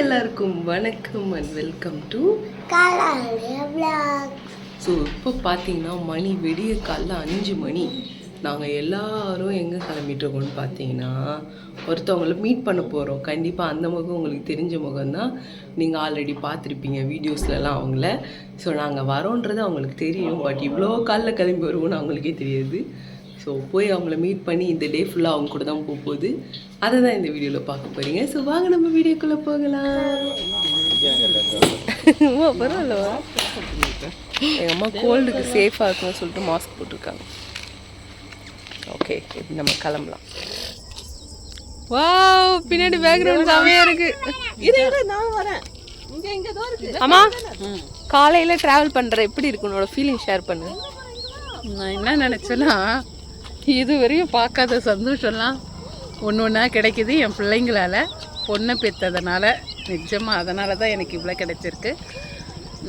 எல்லாருக்கும் வணக்கம் and welcome to. So இப்போ பார்த்தீங்கன்னா மணி விடிய காலைல அஞ்சு மணி. நாங்கள் எல்லாரும் எங்கே கிளம்பிட்டு இருக்கோம்னு பார்த்தீங்கன்னா ஒருத்தவங்கள மீட் பண்ண போகிறோம் கண்டிப்பாக அந்த முகம் உங்களுக்கு தெரிஞ்ச முகம் தான் நீங்கள் ஆல்ரெடி பார்த்துருப்பீங்க வீடியோஸ்லலாம் அவங்கள. ஸோ நாங்கள் வரோன்றது அவங்களுக்கு தெரியும். பட் இவ்வளோ காலைல கிளம்பி வருவோம்னு அவங்களுக்கே தெரியாது. ஸோ போய் அவங்கள மீட் பண்ணி இந்த டே ஃபுல்லாக அவங்க கூட தான் போக போகுது. அதை தான் இந்த வீடியோவில் பார்க்க போகிறீங்க ஸோ வாங்க நம்ம வீடியோக்குள்ளே போகலாம். ஓ பரவாயில்லவா? எங்கள் அம்மா கோல்டுக்கு சேஃபாக இருக்கும்னு சொல்லிட்டு மாஸ்க் போட்டிருக்காங்க. ஓகே இப்போ நம்ம கிளம்பலாம். வாவ் பின்னாடி பேக்ரவுண்ட் செமையாக இருக்கு. இரு இரு நான் வரேன். இங்க இங்க தான் இருக்கு. அம்மா காலையில டிராவல் பண்ற எப்படி இருக்கு? உன்னோட ஃபீலிங் ஷேர் பண்ணு. நான் என்ன நினச்சேன்னா இது வரையும் பார்க்காத சந்தோஷம்லாம் ஒன்று ஒன்றா கிடைக்குது என் பிள்ளைங்களால. பொண்ணை பெற்றதுனால நிஜமாக அதனால தான் எனக்கு இவ்வளோ கிடைச்சிருக்கு.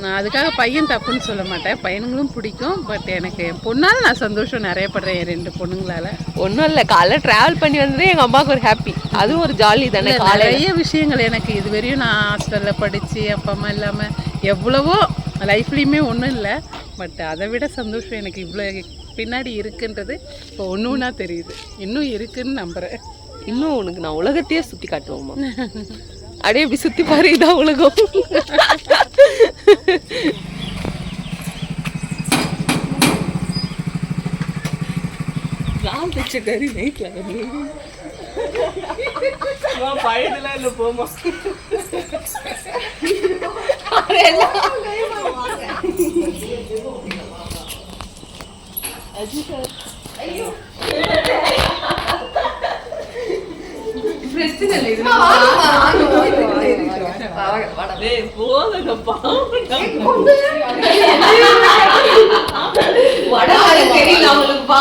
நான் அதுக்காக பையன் தப்புன்னு சொல்ல மாட்டேன். பையனுங்களும் பிடிக்கும் பட் எனக்கு என் பொண்ணால் நான் சந்தோஷம் நிறைய படுறேன் என் ரெண்டு பொண்ணுங்களால. ஒன்றும் இல்லை காலைல டிராவல் பண்ணி வந்ததே எங்கள் அம்மாவுக்கு ஒரு ஹாப்பி அதுவும் ஒரு ஜாலி தானே நிறைய விஷயங்கள் எனக்கு இது வரையும் நான் ஹாஸ்டலில் படித்து அப்பா அம்மா இல்லாமல் எவ்வளவோ லைஃப்லேயுமே ஒன்றும் இல்லை பட் அதை விட சந்தோஷம் எனக்கு இவ்வளோ பின்னாடி இருக்குன்றது இப்போ ஒன்று ஒன்றா தெரியுது. இன்னும் இருக்குன்னு நம்புகிறேன் இன்னும் உனக்கு நான் உலகத்தையே சுற்றி காட்டுவோம்மா. அப்படியே இப்படி சுற்றி பாரு இதான் உலகம். நான் தைச்ச கறி நைட்டில் பழையதெல்லாம் இல்லை போமா தெரியல அவளுக்குப்பா.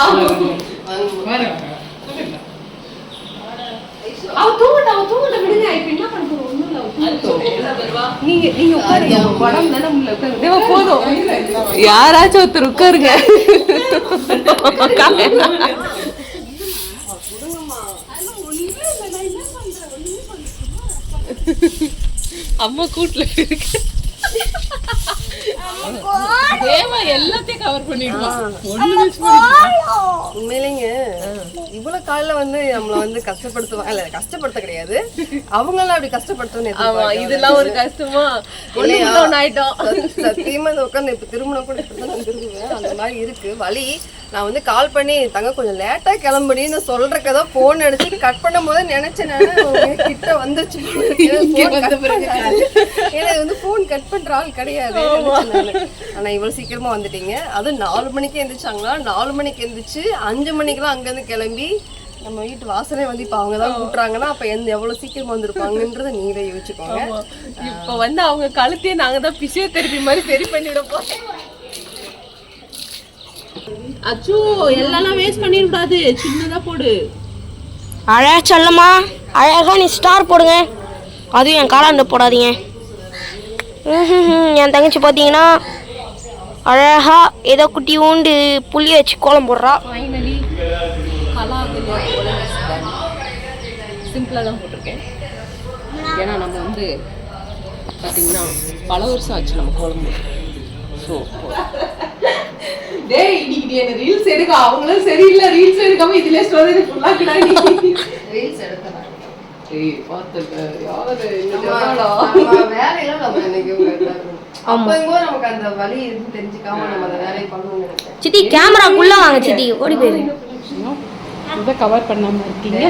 அவ தூங்கட்டும், அவ தூங்கட்டும், விடுங்க. இப்ப என்ன பண்ண போறோம்? ஒண்ணும் இல்ல, அவ தூங்கட்டும். நீங்க நீங்க உட்காருங்க உங்க உடம்பு தானே உள்ள உட்காருங்க தேவா, போதும் யாராச்சும் ஒருத்தர் உட்காருங்க அம்மா கூட்டில் இருக்கு தேவா எல்லாத்தையும் கவர் பண்ணிடுவான் உண்மையிலேங்க. இவ்வளவு காலையில வந்து நம்மள வந்து கஷ்டப்படுத்துவாங்க இல்ல கஷ்டப்படுத்த கிடையாது. அவங்களாம் அப்படி ஆமா எதிர்பார்க்கல. இதெல்லாம் ஒரு கஷ்டமா? ஒண்ணு ஆயிட்டோம் சத்- சத்தியமா இந்த உட்காந்து இப்ப திருமணம் கூட இப்படிதான் நான் திரும்புவேன். அந்த மாதிரி இருக்கு. வழி நான் வந்து கால் பண்ணி தங்க கொஞ்சம் லேட்டா கிளம்புடின்னு சொல்றக்கதான் போன் அடிச்சு கட் பண்ணும் போது நினைச்சேன் கிட்ட பண்றாரு. ஏன்னா வந்து போன் கட் பண்ற ஆள் கிடையாது. நானு. ஆனா இவ்வளவு சீக்கிரமா வந்துட்டீங்க. அதுவும் நாலு மணிக்கு எந்திரிச்சாங்களா? நாலு மணிக்கு எந்திரிச்சு அஞ்சு மணிக்கெல்லாம் அங்கிருந்து கிளம்பி நம்ம வீட்டு வாசலே வந்து இப்ப அவங்க தான் கூட்டுறாங்கன்னா அப்ப எந்த எவ்வளவு சீக்கிரமா வந்திருப்பாங்கன்றத நீங்களே யோசிச்சுக்கோங்க. இப்ப வந்து அவங்க கழுத்தையே நாங்க தான் பிசியோதெரபி மாதிரி சரி பண்ணிவிட போறோம். அச்சோ எல்லாம் வேஸ்ட் பண்ணிடக்கூடாது. சின்னதா போடு. அழகா செல்லம்மா. அழகா நீ ஸ்டார் போடுங்க. அதுவும் என் காலாண்டு போடாதீங்க. என் தங்கச்சி பார்த்தீங்கன்னா அழகா ஏதோ குட்டி ஊண்டு புள்ளி வச்சு கோலம் போடுறா. சிம்பிளாக தான் போட்டிருக்கேன். ஏன்னா நம்ம வந்து பார்த்தீங்கன்னா பல வருஷம் ஆச்சு நம்ம குழம்பு ஸோ டேய் இன்னைக்கு நீ என்ன ரீல்ஸ் எடுக்க? அவங்களும் சரியில்லை ரீல்ஸ் எடுக்காம இதுல ஸ்டோரேஜ் ஃபுல்லாக கிடாடி ரீல்ஸ் எடுக்கலாம் சித்தி கேமராக்குள்ள வாங்க சித்தி ஓடி போயிரு இதை கவர் பண்ணாம இருக்கீங்க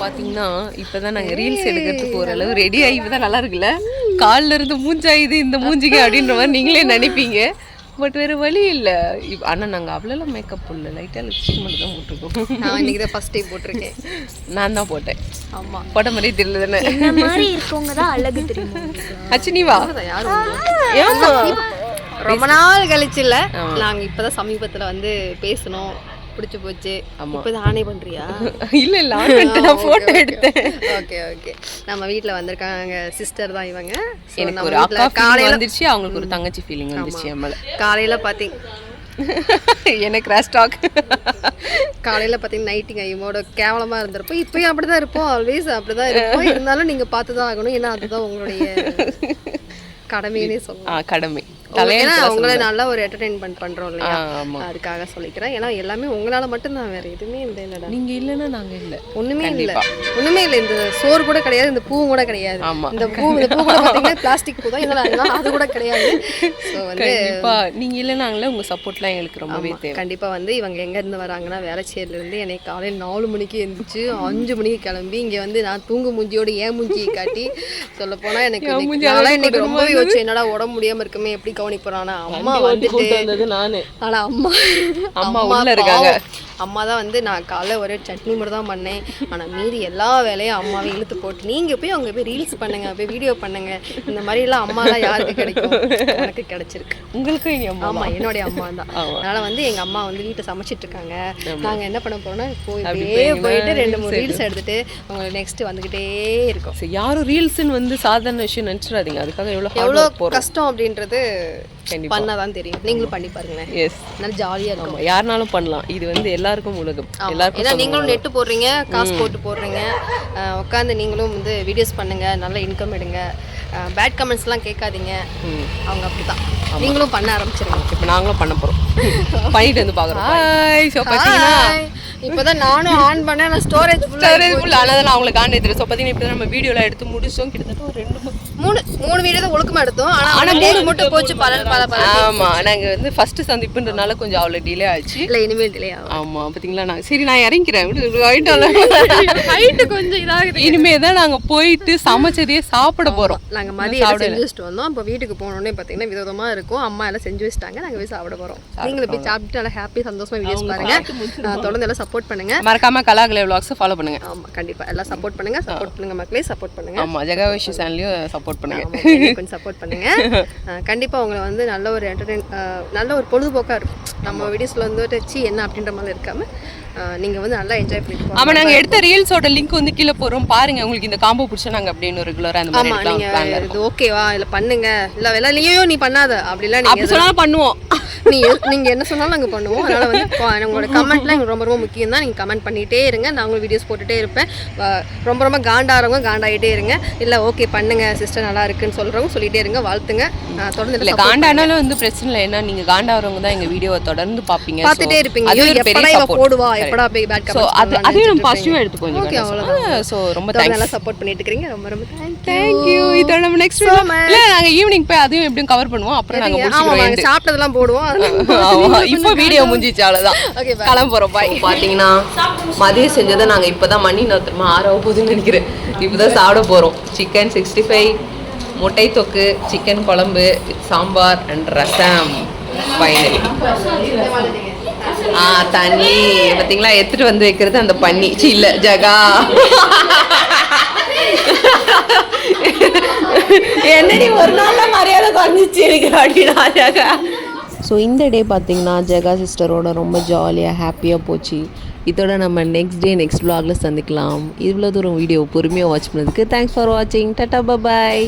பார்த்தீங்கன்னா இப்போதான் நாங்கள் ரீல்ஸ் எடுக்கிறதுக்கு ஓரளவு ரெடி ஆகி தான் நல்லா இருக்குல்ல காலில் இருந்து மூஞ்சாயுது இந்த மூஞ்சிக்கு அப்படின்ற மாதிரி நீங்களே நினைப்பீங்க பட் வேறு வழி இல்லை. ஆனால் நாங்கள் அவ்வளோலாம் மேக்கப் போடல. லைட்டாக லிப்ஸ்டிக் மட்டும் தான் போட்டிருக்கோம். நான் இன்னைக்கு தான் ஃபர்ஸ்ட் டைம் போட்டிருக்கேன். நான் தான் போட்டேன். ஆமா. போட்ட மாதிரியே தெரியல தானே. மாதிரி இருக்கவங்க தான் அழகு தெரியுமா? அச்சு நீ வா ரொம்ப நாள் கழிச்சு இல்ல. நாங்க இப்பதான் சமீபத்துல வந்து பேசணும். பிடிச்சு போச்சு. இப்பதான் ஆனே பண்றியா? இல்லை இல்லை நான் ஃபோட்டோ எடுத்தேன். Okay okay. நம்ம வீட்ல வந்திருக்காங்க சிஸ்டர் தான் இவங்க. எனக்கு ஒரு அக்கா காலையில வந்துருச்சு அவங்களுக்கு ஒரு தங்கச்சி ஃபீலிங் வந்துருச்சு என் மேலே. காலையில பாத்தீங்க என்ன கிராஸ் டாக் காலையில் பார்த்தீங்கன்னா நைட்டிங் ஐயோட கேவலமாக இருந்திருப்போம். இப்பயும் அப்படி தான் இருப்போம் ஆல்வேஸ் அப்படி தான் இருப்போம். இருந்தாலும் நீங்கள் பார்த்து தான் ஆகணும். ஏன்னா அதுதான் உங்களுடைய கடமையினே சொல்லலாம். கடமை. ஏன்னா உங்களை நல்லா ஒரு என்டர்டைன்மெண்ட் பண்றோம் இல்லையா. அதுக்காக சொல்லிக்கிறேன். ஏன்னா எல்லாமே உங்களால மட்டும் தான் வேற எதுவுமே இல்லை இல்லடா. நீங்க இல்லைன்னா நாங்க இல்ல. ஒண்ணுமே இல்ல. ஒண்ணுமே இல்ல. இந்த சோறு கூட கிடையாது இந்த பூவும் கூட கிடையாது. இந்த பூ இந்த பூ கூட பாத்தீங்கன்னா பிளாஸ்டிக் பூ தான். இதெல்லாம் அது கூட கிடையாது. ஸோ வந்து கண்டிப்பா. நீங்க இல்லைனாங்களே உங்க சப்போர்ட்லாம் எங்களுக்கு ரொம்பவே தேவை. கண்டிப்பா வந்து இவங்க எங்க இருந்து வராங்கன்னா வேளச்சேரில இருந்து என்னை காலையில் நாலு மணிக்கு எந்திரிச்சு அஞ்சு மணிக்கு கிளம்பி இங்க வந்து நான் தூங்கு மூஞ்சியோட ஏன் மூஞ்சியை காட்டி சொல்ல போனா எனக்கு என் இன்னைக்கு- ரொம்ப யோசிச்சேன் என்னடா உடம்பு முடியாம இருக்குமே எப்படி கவனிக்க போறானா அம்மா வந்துட்டு நானு. ஆனா அம்மா அம்மா உள்ள இருக்காங்க. அம்மா தான் வந்து நான் காலைல ஒரே சட்னி மட்டும் தான் பண்ணேன். ஆனா மீதி எல்லா வேலையும் அம்மாவே இழுத்து போட்டு நீங்க போய் அவங்க போய் ரீல்ஸ் பண்ணுங்க போய் வீடியோ பண்ணுங்க. இந்த மாதிரி எல்லாம் அம்மாலாம் யாருக்கு கிடைக்கும்? எனக்கு கிடைச்சிருக்கு. உங்களுக்கும் இனி அம்மா ஆமா என்னுடைய அம்மா தான். அதனால வந்து எங்க அம்மா வந்து வீட்டை சமைச்சிட்டு இருக்காங்க. நாங்க என்ன பண்ண போறோம்னா போய் அப்படி அப்படியே போய் போயிட்டு ரெண்டு மூணு ரீல்ஸ் எடுத்துட்டு உங்களுக்கு நெக்ஸ்ட் வந்துகிட்டே இருக்கும். யாரும் ரீல்ஸ்னு வந்து சாதாரண விஷயம் நினைச்சிடாதீங்க. அதுக்காக ஒர்க் போறோம்? கஷ்டம் அப்படின்றது பண்ணாதான் தெரியும். நீங்களும் பண்ணி பாருங்களேன். எஸ் நல்லா ஜாலியா இருக்கும். யாருனாலும் பண்ணலாம். இது வந்து எல்லாருக்கும் உலகம். எல்லாருக்கும் ஏன்னா நீங்களும். நெட்டு போடுறீங்க காசு போட்டு போடுறீங்க. உட்காந்து நீங்களும் வந்து வீடியோஸ் பண்ணுங்க நல்ல இன்கம் எடுங்க. பேட் கமெண்ட்ஸ்லாம் கேட்காதீங்க. அவங்க அப்படிதான். நீங்களும் பண்ண ஆரம்பிச்சிருங்க. இப்போ நாங்களும் பண்ண போறோம். பண்ணிட்டு வந்து பாக்குறோம். இப்பதான் நானும் ஆன் பண்ணேன் நான் ஸ்டோரேஜ் ஸ்டோரேஜ் ஃபுல் ஆனால் நான் அவங்களுக்கு ஆன் எடுத்துரு ஸோ பார்த்தீங்கன்னா இப்போ நம்ம வீடியோலாம் எடுத்து முடிச்சோம். கிட்டத்தட்ட ஒரு ரெண்டு மூணு மூணு மூணு வீடியோ தான் ஒழுக்கமா எடுத்தோம். ஆனா ஆனா மூணு மட்டும் போச்சு பல பல பல ஆமா. நாங்க வந்து ஃபர்ஸ்ட் சந்திப்புன்றனால கொஞ்சம் அவ்வளோ டிலே ஆச்சு இல்ல இனிமேல் டிலே ஆகும். ஆமா பாத்தீங்களா? நான் சரி நான் ஆயிட்டோம்ல. ஹைட்டு கொஞ்சம் இதாகுது. இனிமே தான் நாங்க போயிட்டு சமைச்சதையே சாப்பிட போறோம். நாங்க மதியம் செஞ்சு வச்சுட்டு வந்தோம். இப்போ வீட்டுக்கு போனோடனே பார்த்தீங்கன்னா விதவிதமா இருக்கும். அம்மா எல்லாம் செஞ்சு வச்சுட்டாங்க. நாங்க போய் சாப்பிட போறோம். நீங்களும் போய் சாப்பிட்டு நல்லா ஹாப்பி சந்தோஷமா வீடியோஸ் பாருங்க. அஹ் தொடர்ந்து எல்லாம் சப்போர்ட் பண்ணுங்க. மறக்காம கலாகலை விளாக்ஸை ஃபாலோ பண்ணுங்க. ஆமா கண்டிப்பா. எல்லாம் சப்போர்ட் பண்ணுங்க. சப்போர்ட் பண்ணுங்க மக்களே சப்போர்ட் பண்ணுங்க. ஆமா ஜெகாவிஷி சேனல்லையும் சப்போர்ட் பண்ணுங்க. கொஞ்சம் சப்போர்ட் பண்ணுங்க. கண்டிப்பா உங்களை வந்து நல்ல ஒரு என்டர்டைன் நல்ல ஒரு பொழுதுபோக்கா இருக்கும். நம்ம வீடியோஸ்ல வந்து சி என்ன? அப்படின்ற மாதிரி இருக்காம நீங்க வந்து நல்லா என்ஜாய் பண்ணிட்டு. ஆமா நாங்க எடுத்த ரீல்ஸோட லிங்க் வந்து கீழே போறோம் பாருங்க உங்களுக்கு இந்த காம்போ பிடிச்சா நாங்க அப்படின்னு ரெகுலரா அந்த மாதிரி ஆமா நீங்க இது ஓகேவா இல்ல பண்ணுங்க. இல்ல இல்லையோ நீ பண்ணாத. அப்படி நீங்க சொன்னாலும் பண்ணுவோம். நீ எ- நீங்க என்ன சொன்னாலும் நாங்க பண்ணுவோம். அதனால வந்து உங்களோட கமெண்ட்லாம் எங்களுக்கு ரொம்ப ரொம்ப முக்கியம் தான் நீங்க கமெண்ட் பண்ணிட்டே இருங்க. நாங்களும் வீடியோஸ் போட்டுட்டே இருப்பேன். ரொம்ப ரொம்ப காண்டாகிறவங்க காண்டாயிட்டே இருங்க. இல்ல ஓகே பண்ணுங்க சிஸ்டர் நல்லா இருக்குன்னு சொல்றவங்க சொல்லிட்டே இருங்க. வாழ்த்துங்க. தொடர்ந்து இல்ல காண்டானாலும் வந்து பிரச்சனை இல்லை. ஏன்னா நீங்க காண்டாவறவங்க தான் எங்க வீடியோவை தொடர்ந்து பாப்பீங்க So, பார்த்துட்டே இருப்பீங்க. அது ஒரு பெரிய. போடுவா. எப்படா போய் பேட் So, அது அதையும் நம்ம பாசிட்டிவா எடுத்துக்கோங்க ஓகே அவ்வளவுதான். ஸோ ரொம்ப நல்லா சப்போர்ட் பண்ணிட்டு இருக்கீங்க ரொம்ப ரொம்ப தேங்க்யூ தேங்க்யூ இதோட நம்ம நெக்ஸ்ட். இல்ல நாங்க ஈவினிங் போய் அதையும் எப்படியும் கவர் பண்ணுவோம். அப்புறம் நாங்க ஆமா முடிச்சுக்கிறோம் நாங்க சாப்பிட்டதெல்லாம் போடுவோம். இப்போ வீடியோ முடிஞ்சிச்சு bye. கிளம்புறோம் பாய் பாத்தீங்கன்னா மதியம் செஞ்சதை நாங்க இப்பதான் மணி நோத்தமா ஆறாவ போகுதுன்னு நினைக்கிறேன். இப்பதான் சாப்பிட போறோம். சிக்கன் சிக்ஸ்டி ஃபைவ் முட்டை தொக்கு சிக்கன் குழம்பு சாம்பார் அண்ட் ரசம். ஃபைனலி ஆ தண்ணி. பாத்தீங்களா? எடுத்துட்டு வந்து வைக்கிறது அந்த பண்ணி சி இல்ல ஜகா. என்னடி ஒரு நாள்ல மரியாதை குறைஞ்சிச்சு எனக்கு அப்படின்னா ஜகா. ஸோ இந்த டே பார்த்திங்கன்னா ஜெகா சிஸ்டரோட ரொம்ப ஜாலியாக ஹாப்பியாக போச்சு. இதோட நம்ம நெக்ஸ்ட் டே நெக்ஸ்ட் வ்ளாகில் சந்திக்கலாம். இவ்வளோ தூரம் வீடியோ பொறுமையாக வாட்ச் பண்ணதுக்கு தேங்க்ஸ் ஃபார் வாட்சிங் டட்டா பாய்